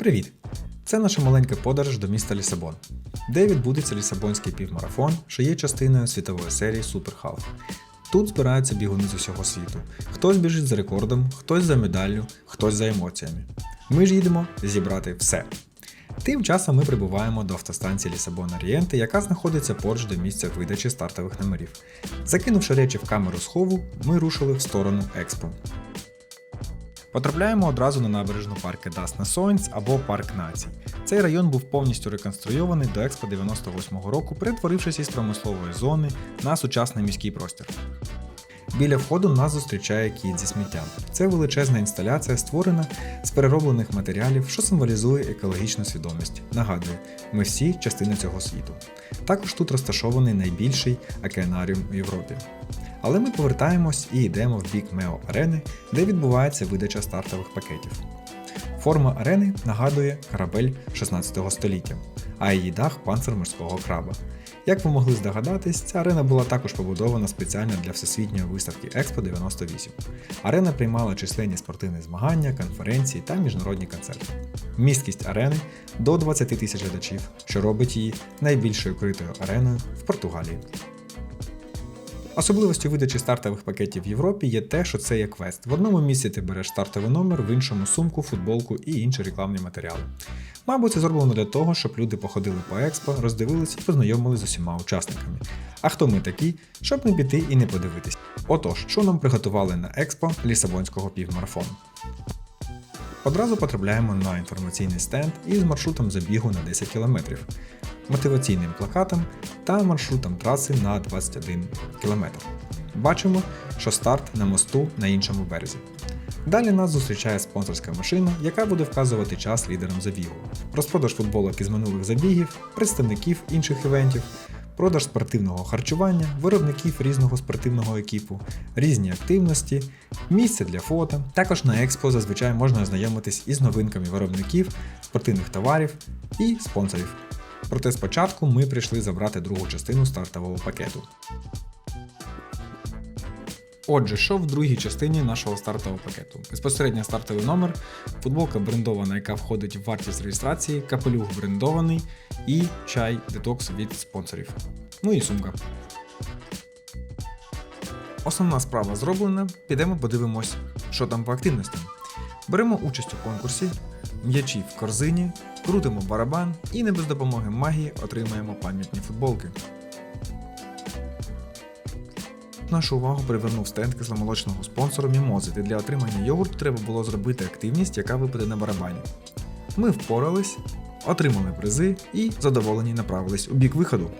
Привіт! Це наша маленька подорож до міста Лісабон, де відбудеться Лісабонський півмарафон, що є частиною світової серії Half. Тут збираються бігуни з усього світу. Хтось біжить за рекордом, хтось за медаллю, хтось за емоціями. Ми ж їдемо зібрати все. Тим часом ми прибуваємо до автостанції Лісабон Орієнти, яка знаходиться поруч до місця видачі стартових номерів. Закинувши речі в камеру схову, ми рушили в сторону Експо. Потрапляємо одразу на набережну парки Дасна Сойнц або Парк Націй. Цей район був повністю реконструйований до Експо 98-го року, перетворившись із промислової зони на сучасний міський простір. Біля входу нас зустрічає кіт зі сміттям. Це величезна інсталяція, створена з перероблених матеріалів, що символізує екологічну свідомість. Нагадую, ми всі частини цього світу. Також тут розташований найбільший океанаріум у Європі. Але ми повертаємось і йдемо в бік Мео Арени, де відбувається видача стартових пакетів. Форма арени нагадує корабель 16 століття, а її дах панцир морського краба. Як ви могли здогадатись, ця арена була також побудована спеціально для всесвітньої виставки Експо 98. Арена приймала численні спортивні змагання, конференції та міжнародні концерти. Місткість арени до 20 тисяч глядачів, що робить її найбільшою критою ареною в Португалії. Особливостю видачі стартових пакетів в Європі є те, що це є квест. В одному місці ти береш стартовий номер, в іншому сумку, футболку і інші рекламні матеріали. Мабуть, це зроблено для того, щоб люди походили по експо, роздивились і познайомились з усіма учасниками. А хто ми такі, щоб не піти і не подивитись? Отож, що нам приготували на експо Лісабонського півмарафону? Одразу потрапляємо на інформаційний стенд із маршрутом забігу на 10 км, мотиваційним плакатом та маршрутом траси на 21 км. Бачимо, що старт на мосту на іншому березі. Далі нас зустрічає спонсорська машина, яка буде вказувати час лідерам забігу. Розпродаж футболок із минулих забігів, представників інших івентів, продаж спортивного харчування, виробників різного спортивного екіпу, різні активності, місце для фото. Також на експо зазвичай можна ознайомитись із новинками виробників, спортивних товарів і спонсорів. Проте спочатку ми прийшли забрати другу частину стартового пакету. Отже, що в другій частині нашого стартового пакету? Безпосередньо стартовий номер, футболка брендована, яка входить в вартість реєстрації, капелюх брендований і чай детокс від спонсорів. Ну і сумка. Основна справа зроблена. Підемо подивимось, що там по активностям. Беремо участь у конкурсі, м'ячі в корзині, крутимо барабан і не без допомоги магії отримаємо пам'ятні футболки. Нашу увагу привернув стенд кисломолочного спонсора Мімози, де для отримання йогурту треба було зробити активність, яка випаде на барабані. Ми впорались, отримали призи і задоволені направились у бік виходу.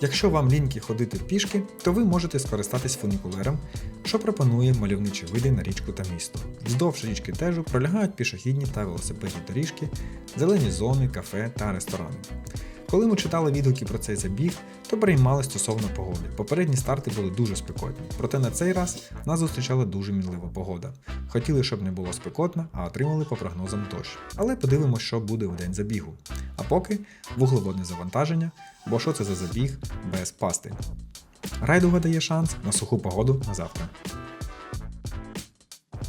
Якщо вам ліньки ходити пішки, то ви можете скористатись фунікулером, що пропонує мальовничі види на річку та місто. Вздовж річки Тежу пролягають пішохідні та велосипедні доріжки, зелені зони, кафе та ресторани. Коли ми читали відгуки про цей забіг, то переймали стосовно погоди. Попередні старти були дуже спекотні, проте на цей раз нас зустрічала дуже мінлива погода. Хотіли, щоб не було спекотно, а отримали по прогнозам дощ. Але подивимося, що буде у день забігу. А поки вуглеводне завантаження, бо що це за забіг без пасти. Райдуга дає шанс на суху погоду на завтра.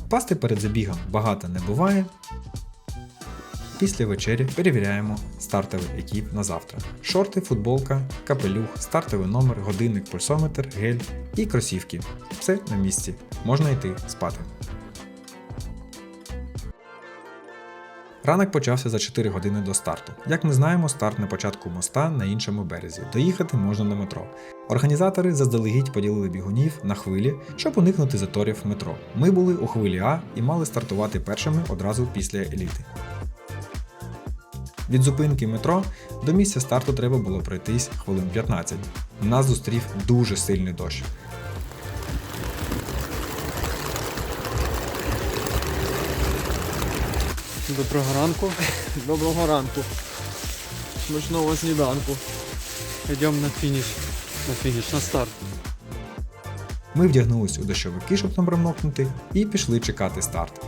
Пасти перед забігом багато не буває, Після вечері перевіряємо стартовий екіп на завтра. Шорти, футболка, капелюх, стартовий номер, годинник, пульсометр, гель і кросівки. Все на місці. Можна йти спати. Ранок почався за 4 години до старту. Як ми знаємо, старт на початку моста на іншому березі. Доїхати можна на метро. Організатори заздалегідь поділили бігунів на хвилі, щоб уникнути заторів метро. Ми були у хвилі А і мали стартувати першими одразу після еліти. Від зупинки метро до місця старту треба було пройтись хвилин 15. Нас зустрів дуже сильний дощ. Доброго ранку. Доброго ранку. Смачного сніданку. Йдемо на фініш. На фініш, на старт. Ми вдягнулись у дощовики, щоб там промокнути, і пішли чекати старт.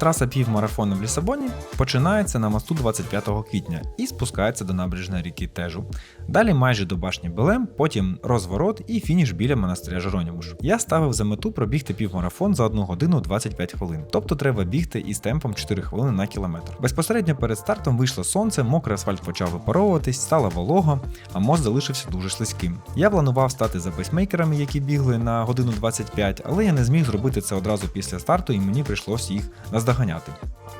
Траса півмарафону в Лісабоні починається на мосту 25 квітня і спускається до набережної ріки Тежу. Далі майже до башні Белем, потім розворот і фініш біля монастиря Жеронімуш. Я ставив за мету пробігти півмарафон за 1 годину 25 хвилин. Тобто треба бігти із темпом 4 хвилини на кілометр. Безпосередньо перед стартом вийшло сонце, мокрий асфальт почав випаровуватись, стало волого, а мост залишився дуже слизьким. Я планував стати за пейсмейкерами, які бігли на годину 25, але я не зміг зробити це одразу після старту, і мені прийшлось їх наздоганяти.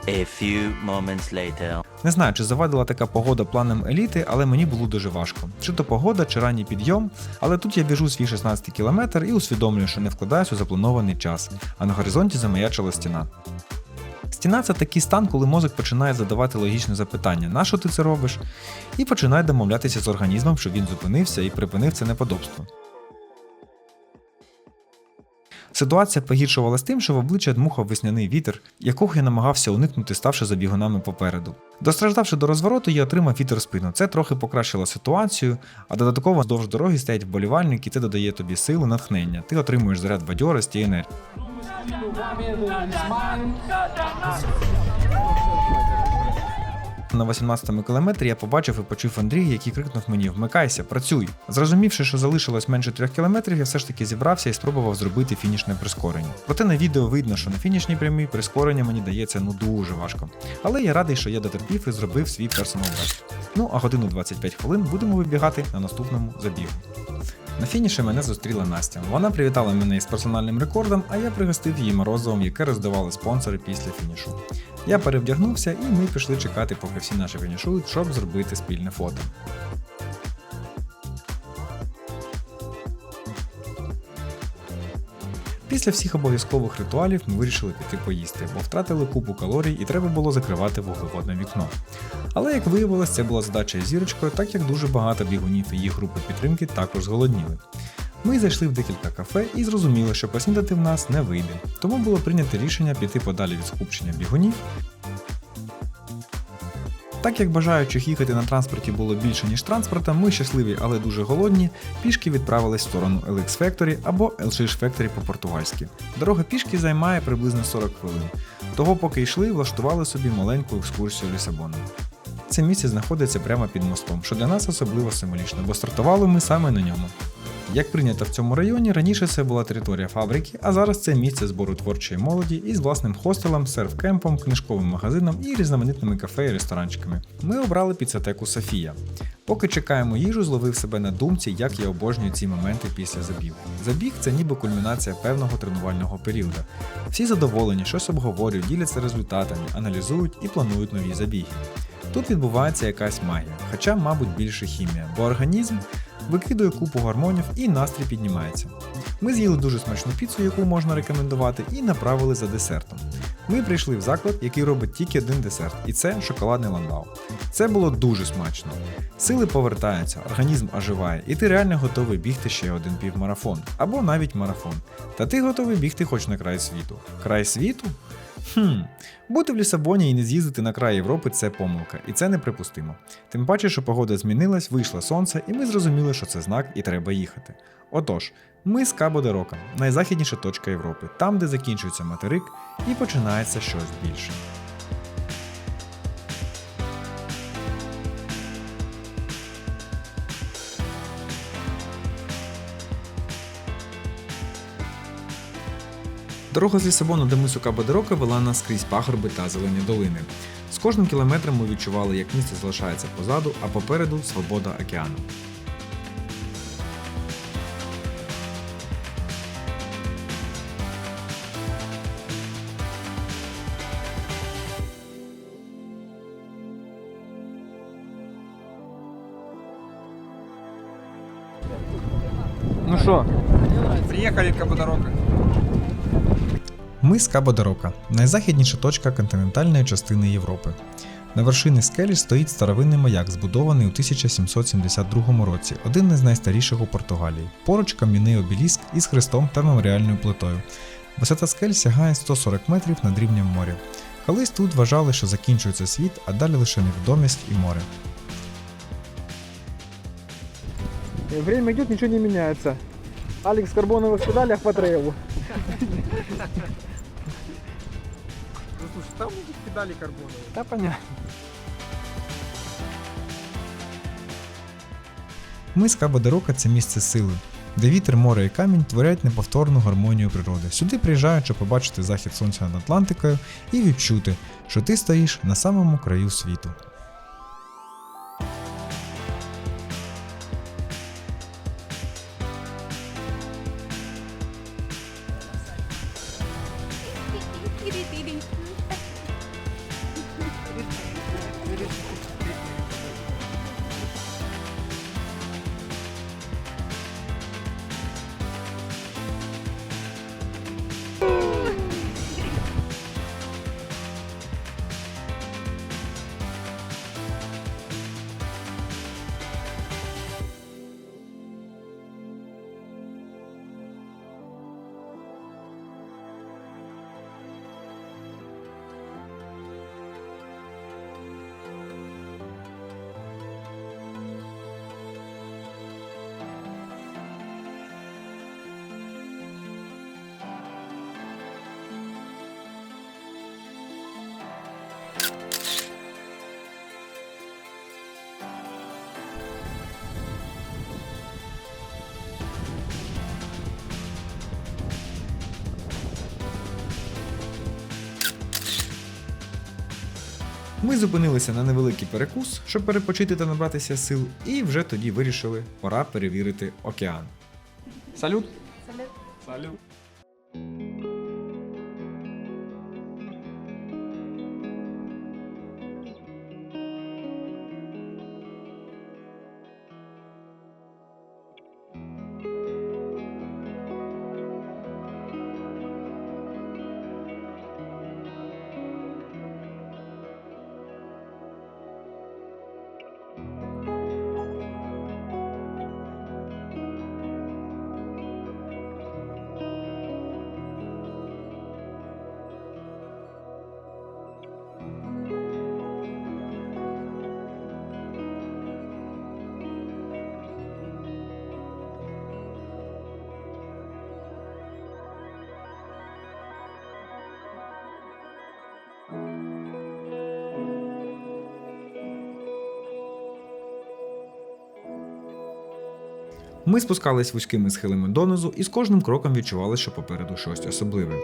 A few moments later. Не знаю, чи завадила така погода планам еліти, але мені було дуже важко. Чи то погода, чи ранній підйом, але тут я біжу свій 16 кілометр і усвідомлюю, що не вкладаюсь у запланований час, а на горизонті замаячила стіна. Стіна це такий стан, коли мозок починає задавати логічне запитання, на що ти це робиш, і починає домовлятися з організмом, щоб він зупинився і припинив це неподобство. Ситуація погіршувалась тим, що в обличчя дмухав весняний вітер, якого я намагався уникнути, ставши за бігунами попереду. Достраждавши до розвороту, я отримав вітер спину. Це трохи покращило ситуацію, а додатково вздовж дороги стоять вболівальники, це додає тобі сили, натхнення. Ти отримуєш заряд бадьорості і енергії. На 18-му кілометрі я побачив і почув Андрія, який крикнув мені Вмикайся, працюй. Зрозумівши, що залишилось менше трьох кілометрів, я все ж таки зібрався і спробував зробити фінішне прискорення. Проте на відео видно, що на фінішній прямій прискорення мені дається ну дуже важко. Але я радий, що я дотерпів і зробив свій персонал. Ну а годину 25 хвилин будемо вибігати на наступному забігу. На фініші мене зустріла Настя. Вона привітала мене із персональним рекордом, а я пригостив її морозовом, яке роздавали спонсори після фінішу. Я перевдягнувся і ми пішли чекати, поки всі наші фінішують, щоб зробити спільне фото. Після всіх обов'язкових ритуалів ми вирішили піти поїсти, бо втратили купу калорій і треба було закривати вуглеводне вікно. Але як виявилось, це була задача із зірочкою, так як дуже багато бігунів і їх групи підтримки також зголодніли. Ми зайшли в декілька кафе і зрозуміли, що поснідати в нас не вийде, тому було прийнято рішення піти подалі від скупчення бігунів. Так як бажаючих їхати на транспорті було більше, ніж транспорта, ми щасливі, але дуже голодні, пішки відправились в сторону LX Factory або LX Factory по-португальськи. Дорога пішки займає приблизно 40 хвилин. Того, поки йшли, влаштували собі маленьку екскурсію Лісабоном. Це місце знаходиться прямо під мостом, що для нас особливо символічно, бо стартували ми саме на ньому. Як прийнято в цьому районі, раніше це була територія фабрики, а зараз це місце збору творчої молоді із власним хостелом, серф-кемпом, книжковим магазином і різноманітними кафе і ресторанчиками. Ми обрали піцетеку Софія. Поки чекаємо їжу, зловив себе на думці, як я обожнюю ці моменти після забігу. Забіг це ніби кульмінація певного тренувального періоду. Всі задоволені, щось обговорюють, діляться результатами, аналізують і планують нові забіги. Тут відбувається якась магія, хоча, мабуть, більше хімія, бо організм викидує купу гормонів і настрій піднімається. Ми з'їли дуже смачну піцу, яку можна рекомендувати, і направили за десертом. Ми прийшли в заклад, який робить тільки один десерт, і це шоколадний ландау. Це було дуже смачно. Сили повертаються, організм оживає, і ти реально готовий бігти ще один півмарафон або навіть марафон. Та ти готовий бігти хоч на край світу. Край світу? Хм, бути в Лісабоні і не з'їздити на край Європи це помилка, і це неприпустимо. Тим паче, що погода змінилась, вийшло сонце, і ми зрозуміли, що це знак і треба їхати. Отож, ми з Кабо де Рока, найзахідніша точка Європи, там, де закінчується материк і починається щось більше. Дорога з Лісабону до мису Кабо-де-Рока вела нас крізь пагорби та зелені долини. З кожним кілометром ми відчували, як місто залишається позаду, а попереду свобода океану. Ну що, Приехали в Кабодорока. Ми з Кабо-де-Рока, найзахідніша точка континентальної частини Європи. На вершині скелі стоїть старовинний маяк, збудований у 1772 році, один із найстаріших у Португалії. Поруч кам'яний обеліск із хрестом та меморіальною плитою. Висота скель сягає 140 метрів над рівнем моря. Колись тут вважали, що закінчується світ, а далі лише невідомість і море. время идет, ничего не меняется. Алекс в карбоновых педалях по трейлу. Там будут педали карбоновые. Та понятно. Миска Кабо-де-Рока – це місце сили, де вітер, море і камінь творять неповторну гармонію природи. Сюди приїжджають, щоб побачити захід сонця над Атлантикою і відчути, що ти стоїш на самому краю світу. Ми зупинилися на невеликий перекус, щоб перепочити та набратися сил, і вже тоді вирішили, пора перевірити океан. Салют. Салют. Ми спускались вузькими схилами донизу і з кожним кроком відчували, що попереду щось особливе.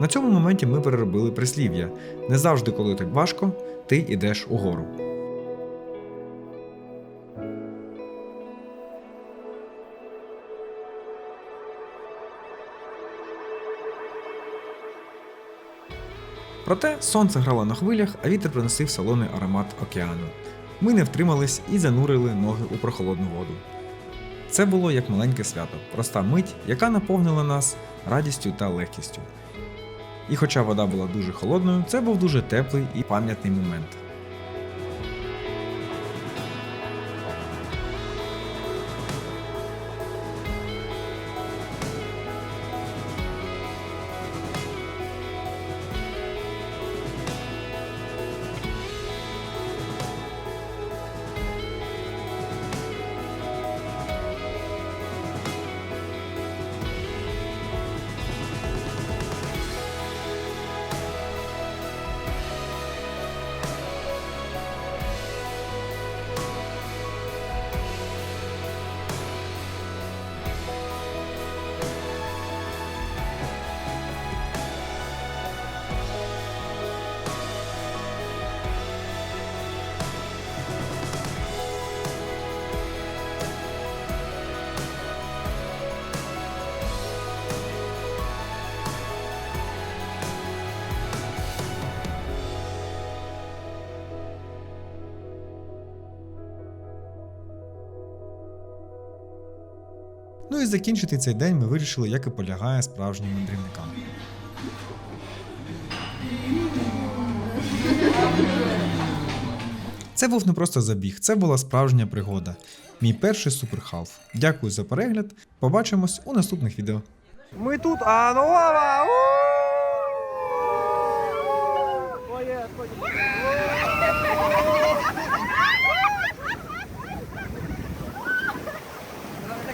На цьому моменті ми переробили прислів'я: не завжди, коли так важко, ти йдеш угору. Проте сонце грало на хвилях, а вітер приносив солоний аромат океану. Ми не втримались і занурили ноги у прохолодну воду. Це було як маленьке свято, проста мить, яка наповнила нас радістю та легкістю. І хоча вода була дуже холодною, це був дуже теплий і пам'ятний момент. Ну і закінчити цей день ми вирішили, як і полягає справжнім мандрівникам. Це був не просто забіг, це була справжня пригода. Мій перший суперхалф. Дякую за перегляд. Побачимось у наступних відео. Ми тут, а ну лава!